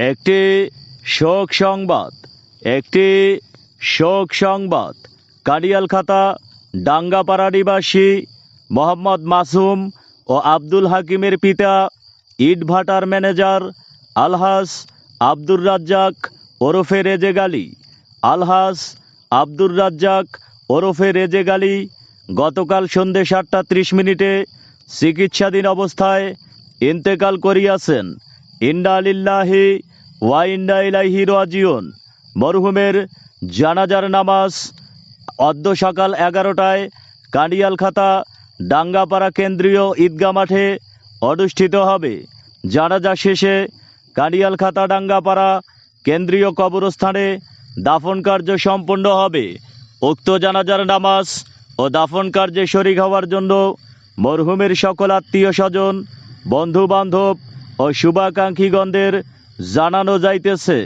একটি শোক সংবাদ, একটি শোক সংবাদ। কাডিয়াল খাতা, ডাঙ্গাপাড়া নিবাসী মোহাম্মদ মাসুম ও আব্দুল হাকিমের পিতা ইটভাটার ম্যানেজার আলহাস আব্দুর রাজ্জাক ওরফে রেজেগ আলী আলহাস আব্দুর রাজ্জাক ওরফে রেজেগ আলী গতকাল সন্ধ্যে সাতটা ত্রিশ মিনিটে চিকিৎসাধীন অবস্থায় ইন্তেকাল করিয়াছেন। ইন্ডা আলিল্লাহি ওয়া ইন্ডা ইলাইহি রাজিউন। মরহুমের জানাজার নামাজ অদ্য সকাল এগারোটায় কাঁডিয়াল খাতা ডাঙ্গাপাড়া কেন্দ্রীয় ঈদগা মাঠে অনুষ্ঠিত হবে। জানাজা শেষে কাঁডিয়াল খাতা ডাঙ্গাপাড়া কেন্দ্রীয় কবরস্থানে দাফন কার্য সম্পন্ন হবে। উক্ত জানাজার নামাজ ও দাফন কার্যে শরিক হওয়ার জন্য মরহুমের সকল আত্মীয় স্বজন বন্ধু বান্ধব ও শুভাকাঙ্ক্ষীগণদের জানানো যাইতেছে।